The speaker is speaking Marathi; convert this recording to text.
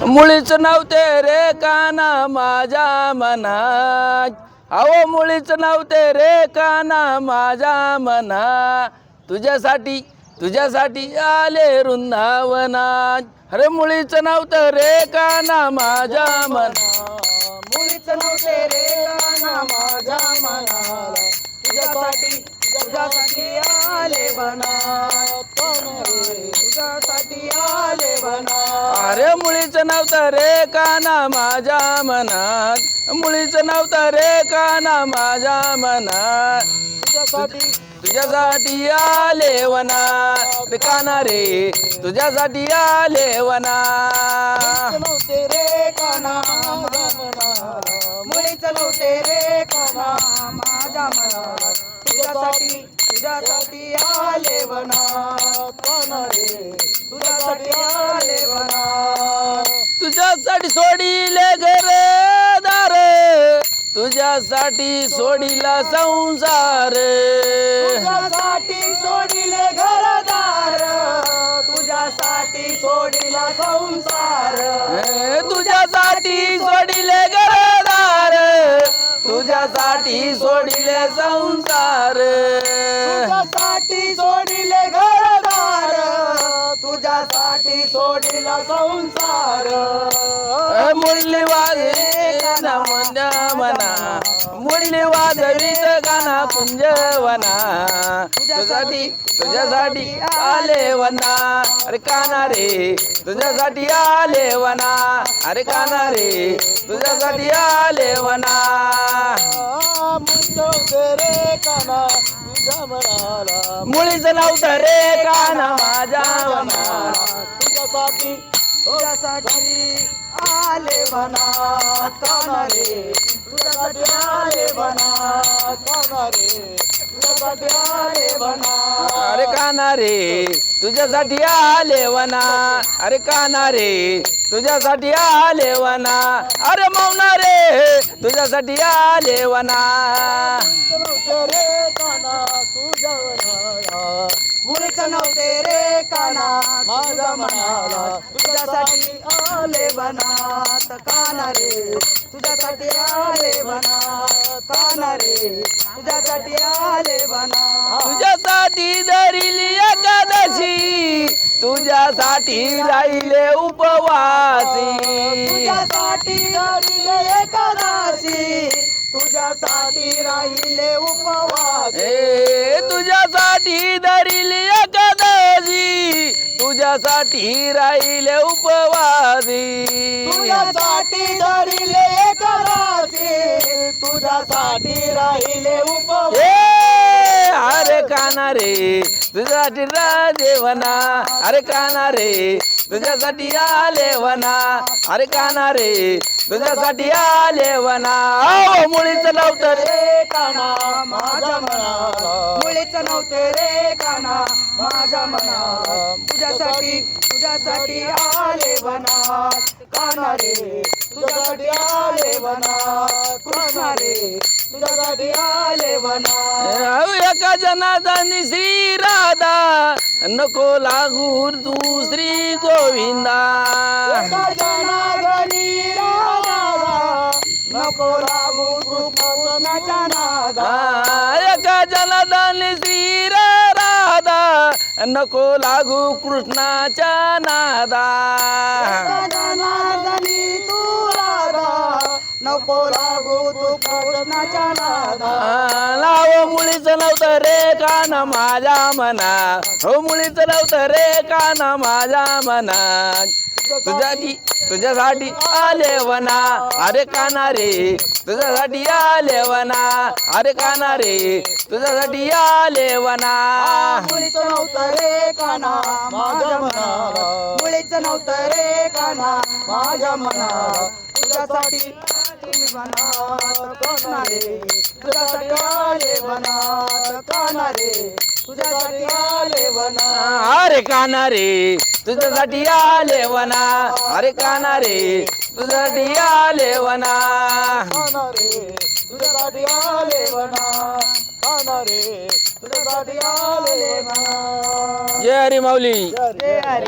मुळीच नव्हते रे काना माझ्या मनात. अहो मुळीच नव्हते रे काना माझ्या मना तुझ्यासाठी तुझ्यासाठी आले वृंदावनात. अरे मुळीच नव्हतं रे काना माझ्या मना मुळीच नव्हते रे काना माझ्या मना तुझ्यासाठी तुझ्यासाठी आले बना तुझ्यासाठी आले बना अरे मुळीचं नव्हतं रे काना माझ्या मनात. मुळीचं नव्हतं रे काना माझ्या मनात. तुझ्यासाठी तुझ्यासाठी आले वना. रे काना रे तुझ्यासाठी आले वना. नव्हते रे काना माझ्या मुळीच नव्हते रे काना माझ्या मनाला तुझ्यासाठी तुझ्यासाठी आले बना काना रे तुझ्यासाठी आले तुझ्यासाठी सोडिले घर दार. तुझ्यासाठी सोडिला संसार. तुझ्यासाठी सोडिले घरदार तुझ्यासाठी सोडिला संसार. तुझ्यासाठी सोडिले घरदार तुझ्यासाठी सोडिले संसार. तुझ्यासाठी सोडिला संसार. म्हणा मुरलीवाद रीत गाणा कुंजवना तुझ्यासाठी तुझ्यासाठी आले वना. अरे काना रे तुझ्यासाठी आले वना. अरे काना रे तुझ्यासाठी आले वना. रे काना मुळीच नव्हतं रे काना माझ्या वना. तुझ्यासाठी तुझ्यासाठी आले बना काना रे तुझ्यासाठी आले बना काना रे तुझ्यासाठी आले बना अरे काना रे तुझ्यासाठी आले वना अरे काना रे तुझ्यासाठी आले वना अरे मौना रे तुझ्यासाठी आले वना मुळीच नव्हते रे काना माझ्या मनाला तुझ्यासाठी आले बनात. काना रे तुझ्यासाठी आले बना काना रे तुझ्यासाठी आले बना तुझ्यासाठी धरिली एकादशी तुझ्यासाठी राहिले उपवासी. तुझ्यासाठी धरिले एकादशी तुझ्यासाठी राहिले उपवास. ए तुझ्यासाठी धरिली एकादशी. तुझ्यासाठी राहिले उपवासी. तुझ्यासाठी धरिले एकादशी. तुझ्यासाठी राहिले उपवास. ए अरे काना रे तुझ्यासाठी राजेवना. अरे काना रे तुझ्यासाठी आले वना अरे काना रे तुझ्यासाठी आले वना. ओ मुळीच नव्हतं रे रे काना. माझ्या मनाला. मुळीच नव्हते रे काना. माझ्या मनाला. तुझ्यासाठी तुझ्यासाठी आले बना काना रे तुझ्यासाठी आले बना कृष्णा रे तुझ्यासाठी आले बना अहो, एका जनादानी श्री राधा नको लागू दुसरी गोविंदा. नको लागू कृष्णाच्या नादा आ, श्री राधा नको लागू कृष्णाच्या नादा. तू राधा नको लागू तू कृष्णाच्या नादा लाव मुळीच नव्हतं रे कान माझ्या मना. हो मुळीच नव्हतं रे कान माझ्या मना. तुझ्यासाठी तुझ्यासाठी आले वना अरे काना रे तुझ्यासाठी आले वना अरे काना रे तुझ्यासाठी आले वना. मुळीच नव्हतं रे काना माझ्या मना मुळीच नव्हतं रे काना माझ्या मना तुझ्यासाठी तुझ्यासाठी आले वना काना रे तुझ्यासाठी बना अरे काना रे तुझ्यासाठी आले वना. अरे काना रे तुझ्यासाठी आले वना. काना रे तुझ्यासाठी आले बना काना रे तुझ्यासाठी आले बना जय हरी माऊली. जय हरी.